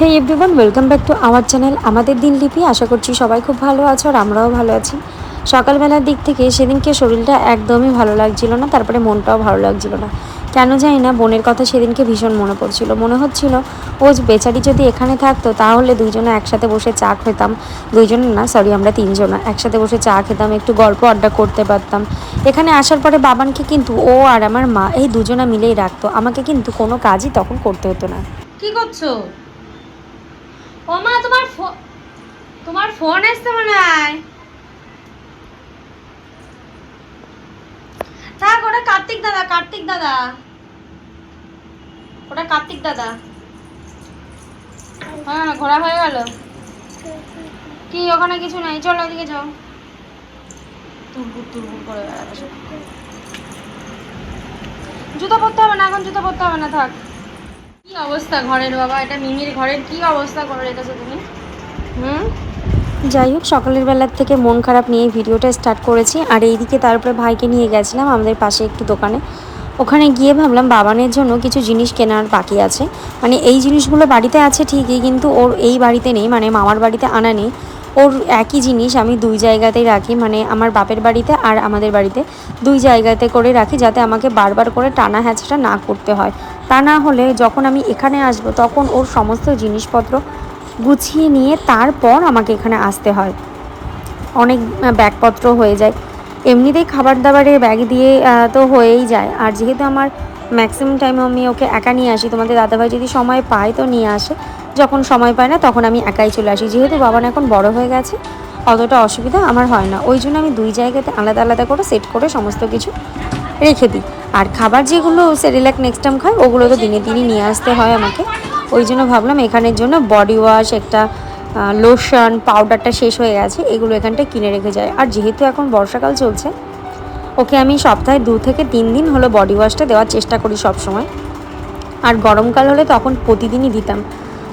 Hey everyone welcome back to our channel আমাদের দিন লিপি আশা করছি সবাই খুব ভালো আছো আর আমরাও ভালো আছি। সকালবেলার দিক থেকে সেদিনকে শরীরটা একদমই ভালো লাগছিল না, তারপরে মনটাও ভালো লাগছিল না। কেন জানি না, বোনের কথা সেদিনকে ভীষণ মনে পড়ছিল। মনে হচ্ছিল, ও বেচারি যদি এখানে থাকতো, তাহলে দুইজনে একসাথে বসে চা খেতাম। দুইজনে না সরি আমরা তিনজনা একসাথে বসে চা খেতাম, একটু গল্প আড্ডা করতে পারতাম। এখানে আসার পরে বাবানকে কিন্তু ও আর আমার মা, এই দুজনা মিলেই রাখতো। আমাকে কিন্তু কোনো কাজই তখন করতে হতো না। কি করছ? ও মা, তোমার তোমার ফোন এসছে মনে হয়। থাক, ওটা কার্তিক দাদা কার্তিক দাদা। ওটা কার্তিক দাদা। হ্যাঁ ঘোরা হয়ে গেল। কি, ওখানে কিছু নাই? চলো ওদিকে যাও। তুরবুর তুরবুর করে বেড়াবে জুতো পরতে হবে না এখন, জুতো পরতে হবে না, থাক। কি অবস্থা ঘরের বাবা? এটা মিমির ঘরের কি অবস্থা করে রেখেছো তুমি? হুম? যাই হোক, সকালের বেলার থেকে মন খারাপ নিয়ে ভিডিওটা স্টার্ট করেছি। আর এইদিকে তারপরে ভাইকে নিয়ে গেছিলাম আমাদের পাশে একটু দোকানে। ওখানে গিয়ে ভাবলাম বাবানের জন্য কিছু জিনিস কেনার বাকি আছে। মানে এই জিনিসগুলো বাড়িতে আছে ঠিকই, কিন্তু ওর এই বাড়িতে নেই মানে মামার বাড়িতে আনা নেই। ওর একই জিনিস আমি দুই জায়গাতেই রাখি মানে আমার বাপের বাড়িতে আর আমাদের বাড়িতে। দুই জায়গাতে করে রাখি যাতে আমাকে বারবার করে টানা হ্যাঁচটা না করতে হয়। তা না হলে যখন আমি এখানে আসব তখন ওর সমস্ত জিনিসপত্র গুছিয়ে নিয়ে তারপর আমাকে এখানে আসতে হয়। অনেক ব্যাগপত্র হয়ে যায়। এমনিতেই খাবার দাবারের ব্যাগ দিয়ে তো হয়েই যায়। আর যেহেতু আমার ম্যাক্সিমাম টাইম আমি ওকে একা নিয়ে আসি, তোমাদের দাদাভাই যদি সময় পায় তো নিয়ে আসে। যখন সময় পায় না তখন আমি একাই চলে আসি। যেহেতু বাবান এখন বড় হয়ে গেছে, অতটা অসুবিধা আমার হয় না। ওই জন্য আমি দুই জায়গাতে আলাদা আলাদা করে সেট করে সমস্ত কিছু রেখে দিই। আর খাবার যেগুলো সেরিল্যাক নেক্সট টাইম খায়, ওগুলো তো দিনে দিনই নিয়ে আসতে হয় আমাকে। ওই জন্য ভাবলাম এখানের জন্য বডি ওয়াশ একটা লোশন পাউডারটা শেষ হয়ে গেছে, এগুলো এখানটা কিনে রেখে যায়। আর যেহেতু এখন বর্ষাকাল চলছে, ওকে আমি সপ্তাহে দু থেকে তিন দিন হলো বডি ওয়াশটা দেওয়ার চেষ্টা করি সব সময় আর গরমকাল হলে তখন প্রতিদিনই দিতাম।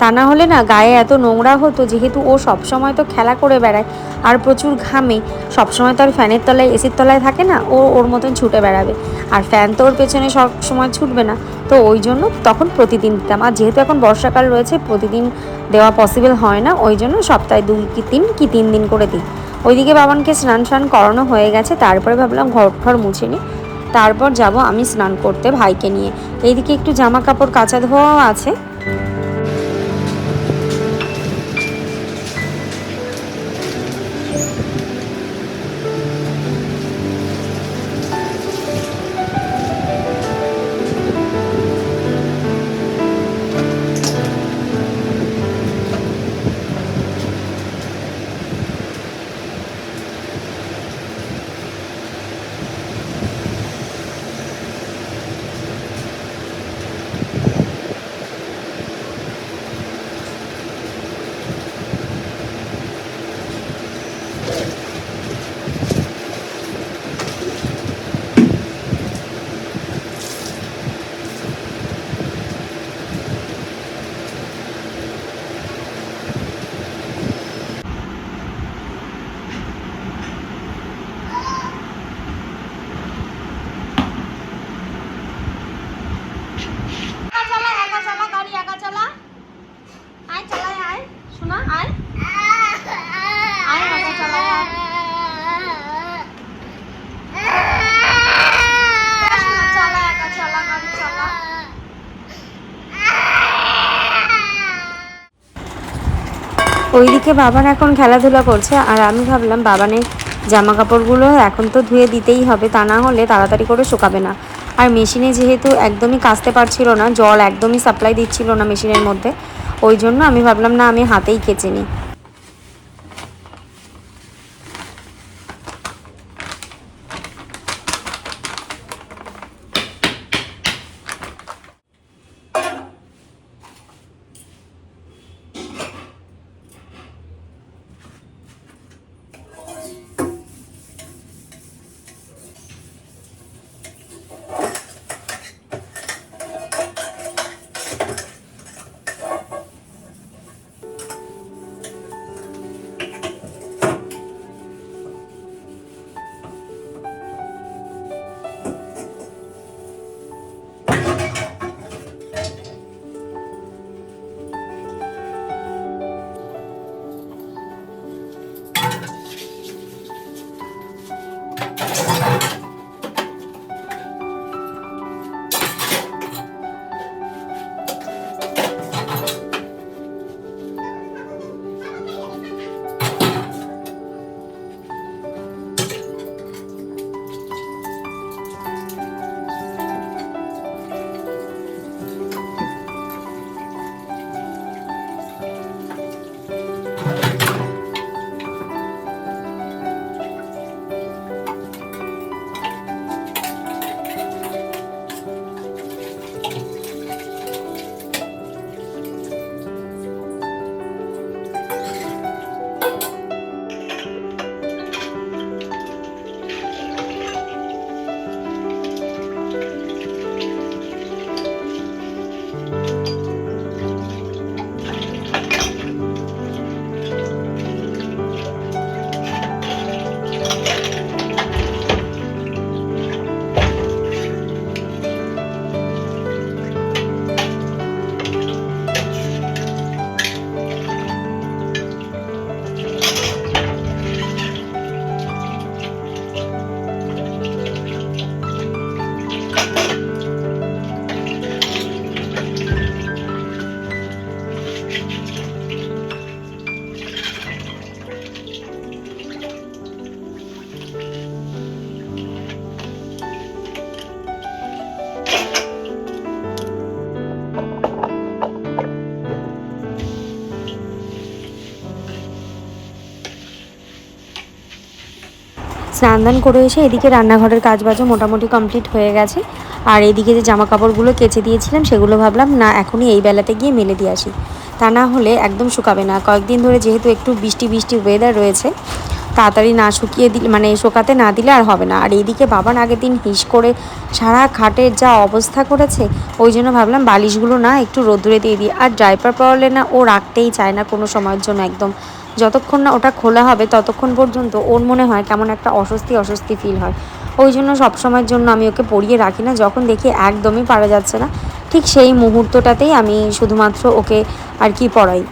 তা না হলে না গায়ে এত নোংরা হতো, যেহেতু ও সব সময় তো খেলা করে বেড়ায়। আর প্রচুর ঘামে, সবসময় তো আর ফ্যানের তলায়, এসির তলায় থাকে না, ও ওর মতন ছুটে বেড়াবে। আর ফ্যান তো ওর পেছনে সব সময় ছুটবে না। তো ওই জন্য তখন প্রতিদিন দিতাম। আর যেহেতু এখন বর্ষাকাল রয়েছে, প্রতিদিন দেওয়া পসিবল হয় না, ওই জন্য সপ্তাহে দুই কি তিন কি তিন দিন করে দিই। ওইদিকে বাবানকে স্নান স্নান করানো হয়ে গেছে, তারপরে ভাবলাম ঘর ঠর মুছে নিই তারপর যাব আমি স্নান করতে ভাইকে নিয়ে। এইদিকে একটু জামা কাপড় কাচা ধোয়াও আছে। ওইদিকে বাবান এখন খেলাধুলা করছে, আর আমি ভাবলাম বাবানের জামা কাপড়গুলো এখন তো ধুয়ে দিতেই হবে, তা না হলে তাড়াতাড়ি করে শুকাবে না। আর মেশিনে যেহেতু একদমই কাচতে পারছিল না, জল একদমই সাপ্লাই দিচ্ছিল না মেশিনের মধ্যে, ওই জন্য আমি ভাবলাম, না, আমি হাতেই কেচে নিই। স্নান দান করে এসে এদিকে রান্নাঘরের কাজ বাজও মোটামুটি কমপ্লিট হয়ে গেছে। আর এদিকে যে জামা কাপড়গুলো কেচে দিয়েছিলাম, সেগুলো ভাবলাম, না, এখনই এই বেলাতে গিয়ে মেলে দিয়ে আসি। তা না হলে একদম শুকাবে না। কয়েকদিন ধরে যেহেতু একটু বৃষ্টি বৃষ্টি ওয়েদার রয়েছে, তাড়াতাড়ি না শুকিয়ে দিলে মানে শোকাতে না দিলে আর হবে না। আর এইদিকে বাবান আগের দিন হিস করে সারা খাটের যা অবস্থা করেছে, ওই জন্য ভাবলাম বালিশগুলো না একটু রোদ্দুরে দিয়ে দিই। আর ড্রাইপার পরলে না ও রাখতেই চায় না কোনো সময়ের জন্য একদম। যতক্ষণ না ওটা খোলা হবে, ততক্ষণ পর্যন্ত ওর মনে হয় কেমন একটা অস্বস্তি অস্বস্তি ফিল হয়। ওই জন্য সবসময়ের জন্য আমি ওকে পড়িয়ে রাখি না, যখন দেখি একদমই পারা যাচ্ছে না, ঠিক সেই মুহূর্তটাতেই আমি শুধুমাত্র ওকে আর কি পড়াই।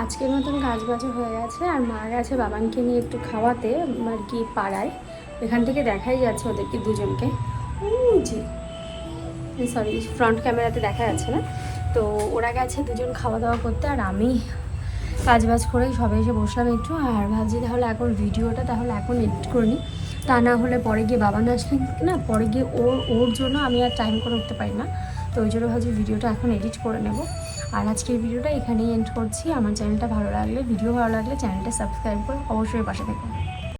আজকের মতন কাজ বাজে হয়ে গেছে আর মা গেছে বাবানকে নিয়ে একটু খাওয়াতে আর কি পাড়ায়। এখান থেকে দেখাই যাচ্ছে ওদেরকে দুজনকে। যে সরি ফ্রন্ট ক্যামেরাতে দেখা যাচ্ছে না। তো ওরা গেছে দুজন খাওয়া দাওয়া করতে আর আমি কাজ বাজ করেই সবাই এসে বসলাম একটু। আর ভাবছি তাহলে এখন ভিডিওটা তাহলে এখন এডিট করে নিই। তা না হলে পরে গিয়ে বাবা না আসলে না, পরে গিয়ে ওর ওর জন্য আমি আর টাইম করে উঠতে পারি না। তো ওই জন্য ভাবছি ভিডিওটা এখন এডিট করে নেব। আর আজকের ভিডিওটা এখানেই এন্ড করছি। আমার চ্যানেলটা ভালো লাগলে ভিডিও ভালো লাগলে চ্যানেলটা সাবস্ক্রাইব করে অবশ্যই পাশে থাকবেন